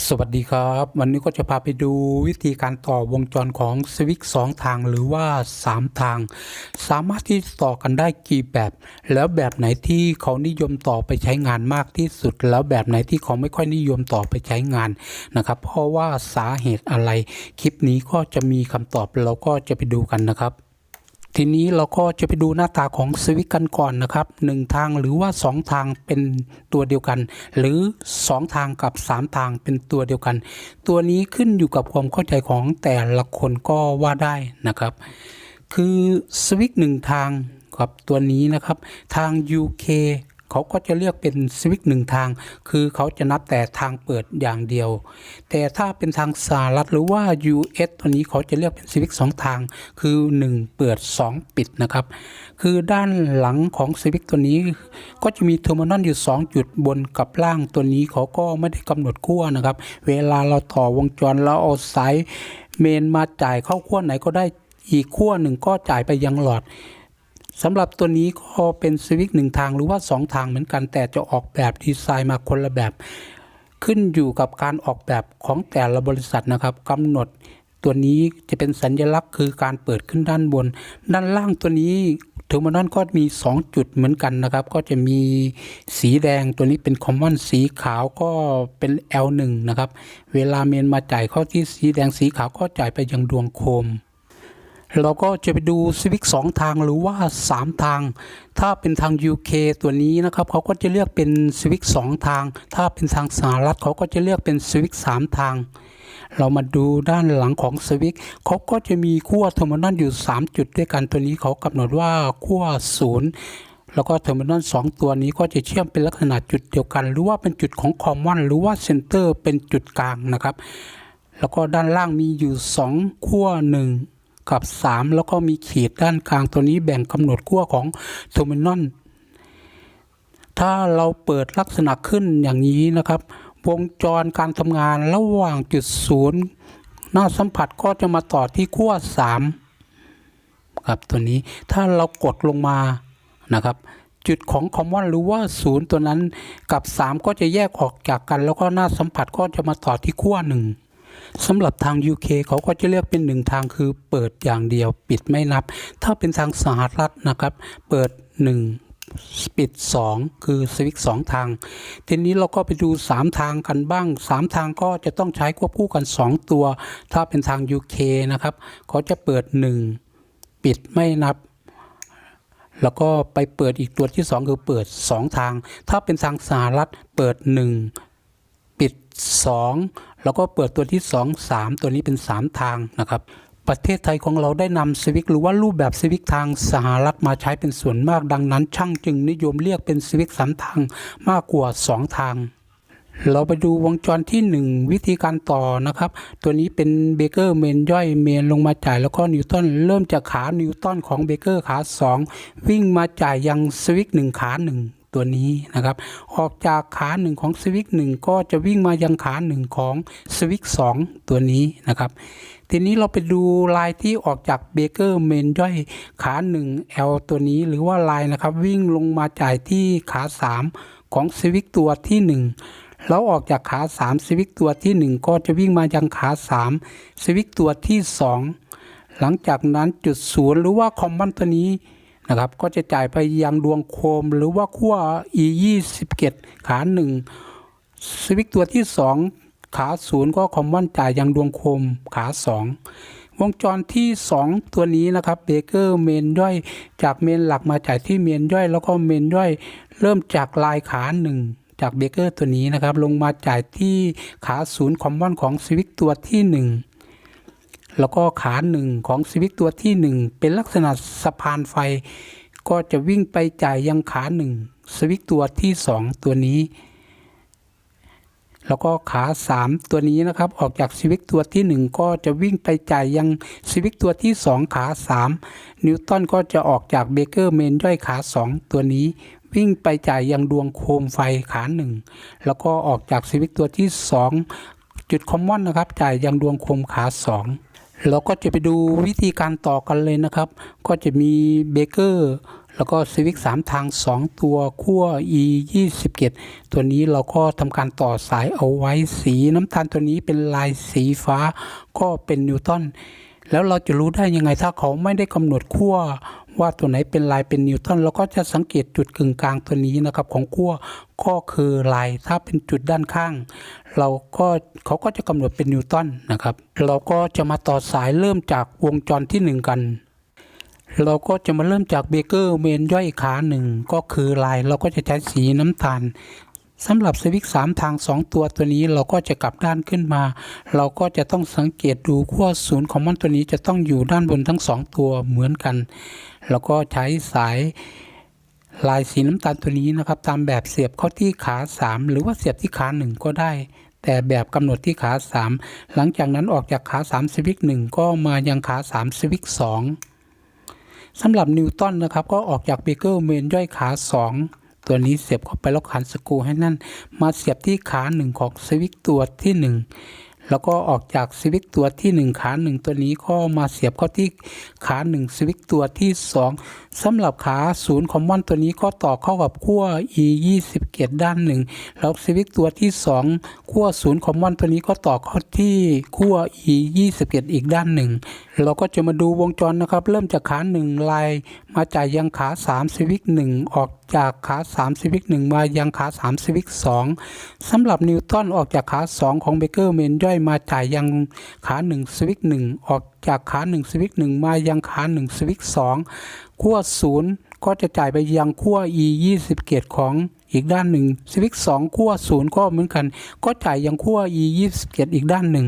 สวัสดีครับ วันนี้ก็จะพาไปดูวิธีการต่อวงจรของสวิตช์2ทางหรือว่า 3 ทาง สามารถที่ต่อกันได้กี่แบบ แล้วแบบไหนที่เขานิยมต่อไปใช้งานมากที่สุด แล้วแบบไหนที่เขาไม่ค่อยนิยมต่อไปใช้งานนะครับ เพราะว่าสาเหตุอะไร คลิปนี้ก็จะมีคำตอบเราก็จะไปดูกันนะครับ ทีนี้เราก็จะไปดูหน้าตาของสวิตกันก่อนนะครับหนึ่งทางหรือว่า 2 ทางเป็นตัวเดียวกัน หรือ 2 ทางกับ 3 ทางเป็นตัวเดียวกัน ตัวนี้ขึ้นอยู่กับความเข้าใจของแต่ละคนก็ว่าได้นะครับ คือสวิตหนึ่งทางกับตัวนี้นะครับ ทาง UK เขาก็จะเรียกเป็นสวิตช์หนึ่งทาง คือเขาจะนับแต่ทางเปิดอย่างเดียว แต่ถ้าเป็นทางสหรัฐหรือว่า US ตัวนี้เขาจะเรียกเป็นสวิตช์สองทาง คือ 1 เปิด 2 ปิดนะครับ คือด้านหลังของสวิตช์ตัวนี้ ก็จะมีเทอร์มินอลอยู่ 2 จุดบนกับล่างตัวนี้เขาก็ไม่ได้กำหนดขั้วนะครับ เวลาเราต่อวงจรเราเอาสายเมนมาจ่ายเข้าขั้วไหนก็ได้อีกขั้วหนึ่งก็จ่ายไปยังหลอด สำหรับตัวนี้ก็เป็นสวิตช์หนึ่งทางหรือว่า 2 ทางเหมือนกัน แต่จะออกแบบดีไซน์มาคนละแบบ ขึ้นอยู่กับการออกแบบของแต่ละบริษัทนะครับกำหนดตัวนี้จะเป็นสัญลักษณ์คือการเปิดขึ้นด้านบน ด้านล่างตัวนี้เทอร์มินอลก็มี 2 จุดเหมือนกันนะครับ ก็จะมีสีแดงตัวนี้เป็นคอมมอนสีขาวก็เป็น L1 นะครับ เวลาเมนมาจ่ายเข้าที่สีแดงสีขาวก็จ่ายไปยังดวงโคม เราก็จะไปดูสวิกสองทางหรือว่า 3 ทาง ถ้าเป็นทาง UK ตัวนี้นะครับเขาก็จะเรียกเป็นสวิกสองทาง ถ้าเป็นทางสหรัฐเขาก็จะเรียกเป็นสวิกสามทาง เรามาดูด้านหลังของสวิกเขาก็จะมีขั้วเทอร์มินอลอยู่ 3 จุดด้วยกันตัวนี้เขากำหนดว่าขั้วศูนย์แล้วก็เทอร์มินอลสองตัวนี้ก็จะเชื่อมเป็นลักษณะจุดเดียวกัน หรือว่าเป็นจุดของคอมมอนหรือว่าเซนเตอร์เป็นจุดกลางนะครับ แล้วก็ด้านล่างมีอยู่ 2 ขั้วหนึ่ง กับ 3 แล้วก็มีขีดด้านกลางตัวนี้แบ่งกำหนดขั้วของเทมินอลถ้าเราเปิดลักษณะขึ้นอย่างนี้นะครับ วงจรการทำงานระหว่างจุดศูนย์หน้าสัมผัสก็จะมาต่อที่ขั้ว3ครับตัวนี้ถ้าเรากดลงมานะครับ จุดของคอมมอนหรือว่าศูนย์ตัวนั้นกับ 3 ก็จะแยกออกจากกัน แล้วก็หน้าสัมผัสก็จะมาต่อที่ขั้วหนึ่ง สำหรับทาง UK เขาก็จะเรียกเป็นหนึ่งทางคือเปิดอย่างเดียวปิดไม่นับ ถ้าเป็นทางสหรัฐนะครับ เปิด 1ปิด 2 คือสวิตช์2ทาง ทีนี้เราก็ไปดู 3 ทางกันบ้าง 3 ทางก็จะต้องใช้ควบคู่กัน 2 ตัว ถ้าเป็นทาง UK นะครับเขาจะเปิด 1 ปิดไม่นับ แล้วก็ไปเปิดอีกตัวที่ 2 คือเปิด 2 ทาง ถ้าเป็นทางสหรัฐเปิด 1 2 แล้วก็เปิดตัวที่ 2 3 ตัวนี้เป็น 3 ทางนะครับประเทศไทยของเราได้นำสวิกหรือว่ารูปแบบสวิกทางสหรัฐมาใช้เป็นส่วนมากดังนั้น ช่างจึงนิยมเรียกเป็นสวิกสามทางมากกว่า 2 ทาง เราไปดูวงจรที่ 1 วิธีการต่อนะครับ ตัวนี้เป็นเบเกอร์เมนย่อยเมนลงมาจ่ายแล้วก็นิวตันเริ่มจากขานิวตันของเบเกอร์ขา 2 วิ่งมาจ่ายยังสวิกหนึ่งขาหนึ่ง ตัวนี้นะครับ ออกจากขาหนึ่งของสวิกหนึ่งก็จะวิ่งมายังขาหนึ่งของสวิกสองตัวนี้นะครับ ทีนี้เราไปดูลายที่ออกจากเบเกอร์เมนย่อยขา1 L ตัวนี้หรือว่าลายนะครับ วิ่งลงมาจ่ายที่ขา3ของสวิกตัวที่1แล้วออกจากขา3สวิกตัวที่1ก็จะวิ่งมายังขา3สวิกตัวที่2หลังจากนั้นจุดศูนย์หรือว่าคอมมอนตัวนี้ นะครับ ก็จะจ่ายไปยังดวงโคมหรือว่าขั้ว e 2 7ขา1สวิกตัวที่ 2 ขาศูนย์ก็คอมมอนจ่ายยังดวงโคมขา 2 วงจรที่ 2 ตัวนี้นะครับเบเกอร์เมนย่อยจากเมนหลักมาจ่ายที่เมนย่อย แล้วก็เมนย่อย เริ่มจากลายขาหนึ่งจากเบเกอร์ตัวนี้นะครับ ลงมาจ่ายที่ขาศูนย์คอมมอนของสวิกตัวที่ 1 แล้วก็ขาหนึ่งของสวิกตัวที่ 1 เป็นลักษณะสะพานไฟ ก็จะวิ่งไปจ่ายยังขาหนึ่งสวิกตัวที่ 2 ตัวนี้ แล้วก็ขา 3 ตัวนี้นะครับ ออกจากสวิกตัวที่ 1 ก็จะวิ่งไปจ่ายยังสวิกตัวที่ 2 ขา 3 นิวตันก็จะออกจากเบเกอร์เมนย่อยขา 2 ตัวนี้ วิ่งไปจ่ายยังดวงโคมไฟขา1แล้วก็ออกจากสวิกตัวที่ 2 จุดคอมมอนนะครับ จ่ายยังดวงโคมขา 2 เราก็จะไปดูวิธีการต่อกันเลยนะครับ ก็จะมีเบเกอร์แล้วก็สวิกสามทาง 2 ตัวขั้ว e 27ตัวนี้เราก็ทำการต่อสายเอาไว้สีน้ำตาลตัวนี้เป็นลายสีฟ้าก็เป็นนิวตันแล้วเราจะรู้ได้ยังไงถ้าเขาไม่ได้กำหนดขั้ว ว่าตัวไหนเป็นลายเป็นนิวตันเราก็จะสังเกตจุดกึ่งกลางตัวนี้นะครับของขั้วก็คือลายถ้าเป็นจุดด้านข้าง เราก็เขาก็จะกำหนดเป็นนิวตันนะครับ เราก็จะมาต่อสายเริ่มจากวงจรที่หนึ่งกัน เราก็จะมาเริ่มจากเบเกอร์เมนย่อยขาหนึ่งก็คือลายเราก็จะใช้สีน้ำตาล สำหรับสวิกสามทางสองตัวตัวนี้เราก็จะกลับด้านขึ้นมา เราก็จะต้องสังเกตดูขั้วศูนย์ของมันตัวนี้จะต้องอยู่ด้านบนทั้งสองตัวเหมือนกัน แล้วก็ใช้สายลายสีน้ำตาลตัวนี้นะครับ ตามแบบเสียบเข้าที่ขาสามหรือว่าเสียบที่ขาหนึ่งก็ได้ แต่แบบกำหนดที่ขาสามหลังจากนั้นออกจากขาสามสวิกหนึ่งก็มายังขาสามสวิกสองสำหรับนิวตันนะครับ ก็ออกจากเบเกอร์เมนย่อยขา 2 ตัวนี้เสียบเข้าไปแล้วขันสกรูให้นั่น มาเสียบที่ขาหนึ่งของสวิกตัวที่1แล้วก็ออกจากสวิกตัวที่ 1 ขาหนึ่งตัวนี้ก็มาเสียบเข้าที่ขาหนึ่งสวิกตัวที่ 2สำหรับขาศูนย์คอมมอนตัวนี้ก็ต่อเข้ากับขั้ว e 27ด้านหนึ่งแล้วสวิกตัวที่ 2ขั้วศูนย์คอมมอนตัวนี้ก็ต่อเข้าที่ขั้ว e 27อีกด้านหนึ่งเราก็จะมาดูวงจรนะครับ เริ่มจากขาหนึ่งลายมาจ่ายยังขา 3 สวิกหนึ่งออก จากขา3สวิกหนึ่งมายังขา3สวิก2สำหรับนิวตันออกจากขา 2 ของเบเกอร์เมนย่อยมาจ่ายยังขา1สวิกหนึ่งออกจากขา1สวิกหนึ่งมายังขา1สวิก2ขั้ว0ก็จะจ่ายไปยังขั้ว e 27ของอีกด้านหนึ่งสวิก2ขั้ว0ก็เหมือนกัน ก็จ่ายยังขั้ว e 27อีกด้านหนึ่ง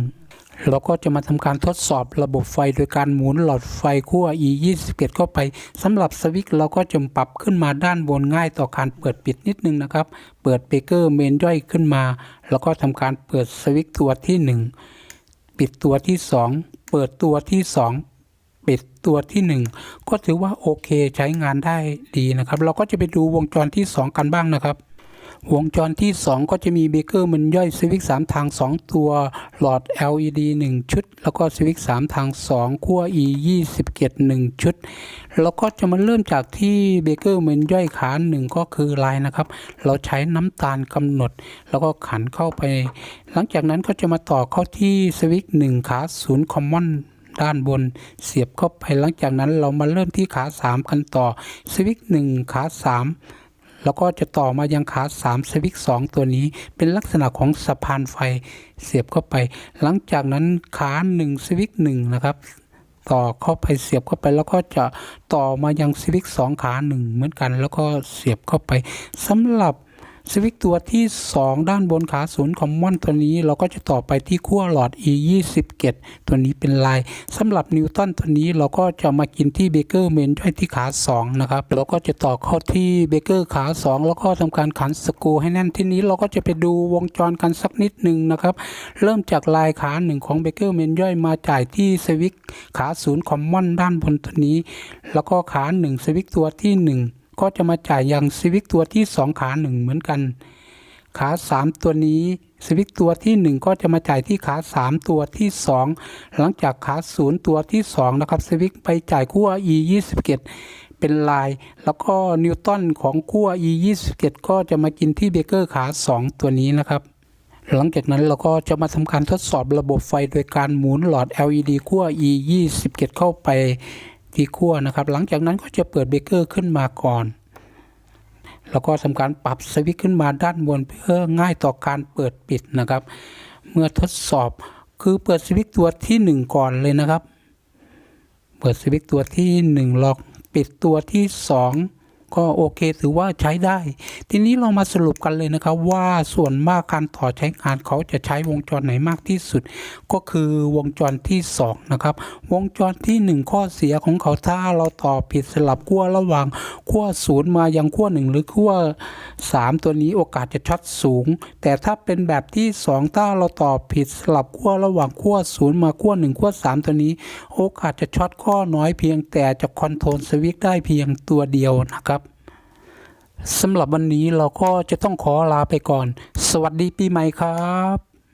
เราก็จะมาทำการทดสอบระบบไฟโดยการหมุนหลอดไฟขั้ว e 21เข้าไปสำหรับสวิตช์เราก็จะปรับขึ้นมาด้านบนง่ายต่อการเปิดปิดนิดนึงนะครับ เปิดเบเกอร์เมนย่อยขึ้นมา แล้วก็ทำการเปิดสวิตช์ตัวที่ 1 ปิดตัวที่ 2 เปิดตัวที่ 2ปิดตัวที่ 1 ก็ถือว่าโอเคใช้งานได้ดีนะครับ เราก็จะไปดูวงจรที่ 2 กันบ้างนะครับ วงจรที่ 2 ก็จะมีเบเกอร์มันย่อยสวิก3ทาง 2 ตัว หลอด LED 1 ชุด แล้วก็สวิก3ทาง 2 ขั้ว E 27 1 ชุด แล้วก็จะมาเริ่มจากที่เบเกอร์มันย่อยขาน1ก็คือลายนะครับ เราใช้น้ำตาลกำหนด แล้วก็ขันเข้าไป หลังจากนั้นก็จะมาต่อเข้าที่สวิก1ขา0คอมมอนด้านบนเสียบเข้าไปหลังจากนั้นเรามาเริ่มที่ขา 3 กันต่อสวิก1ขา 3 แล้วก็จะต่อมายังขา3สวิก2ตัวนี้ เป็นลักษณะของสะพานไฟเสียบเข้าไป หลังจากนั้นขา1สวิก1นะครับต่อเข้าไปเสียบเข้าไปแล้วก็จะต่อมายังสวิก2ขา1เหมือนกัน แล้วก็เสียบเข้าไปสำหรับ สวิกตัวที่ 2 ด้านบนขาศูนย์คอมมอนตัวนี้เราก็จะต่อไปที่ขั้วหลอด e 27ตัวนี้เป็นลายสำหรับนิวตันตัวนี้เราก็จะมากินที่เบเกอร์เมนด้วยที่ขา 2 นะครับเราก็จะต่อเข้าที่เบเกอร์ขา 2 แล้วก็ทำการขันสกรูให้แน่นที่นี้เราก็จะไปดูวงจรกันสักนิดหนึ่งนะครับเริ่มจากลายขาหนึ่งของเบเกอร์เมนย่อยมาจ่ายที่สวิกขาศูนย์คอมมอนด้านบนตัวนี้ แล้วก็ขาหนึ่งสวิกตัวที่ 1 ก็จะมาจ่ายยังสวิกตัวที่ 2 ขาหนึ่งเหมือนกัน ขา 3 ตัวนี้สวิกตัวที่ 1 ก็จะมาจ่ายที่ขา 3 ตัวที่ 2 หลังจากขา 0 ตัวที่ 2 นะครับสวิกไปจ่ายขั้ว e 27เป็นลาย แล้วก็นิวตันของขั้ว e 27ก็จะมากินที่เบเกอร์ขา 2 ตัวนี้นะครับ หลังจากนั้นเราก็จะมาทำการทดสอบระบบไฟโดยการหมุนหลอด LED ขั้ว e 27เข้าไป ที่ขั้วนะครับ หลังจากนั้นก็จะเปิดเบเกอร์ขึ้นมาก่อน แล้วก็ทำการปรับสวิตช์ขึ้นมาด้านบนเพื่อง่ายต่อการเปิดปิดนะครับ เมื่อทดสอบคือเปิดสวิตช์ตัวที่ 1 ก่อนเลยนะครับ เปิดสวิตช์ตัวที่ 1 ล็อกปิดตัวที่ 2 ก็โอเคถือว่าใช้ได้ ทีนี้เรามาสรุปกันเลยนะครับว่าส่วนมากการต่อใช้งานเขาจะใช้วงจรไหนมากที่สุด ก็คือวงจรที่ 2 นะครับ วงจรที่ 1 ข้อเสียของเขาถ้าเราต่อผิดสลับขั้วระหว่างขั้วศูนย์มายังขั้ว1หรือขั้ว3 ตัวนี้โอกาสจะช็อตสูง แต่ถ้าเป็นแบบที่ 2 ถ้าเราต่อผิดสลับขั้วระหว่างขั้วศูนย์มาขั้ว1ขั้ว3 ตัวนี้ โอกาสจะช็อตข้อน้อยเพียงแต่จะคอนโทรลสวิตช์ได้เพียงตัวเดียวนะครับ สำหรับวันนี้เราก็จะต้องขอลาไปก่อน สวัสดีปีใหม่ครับ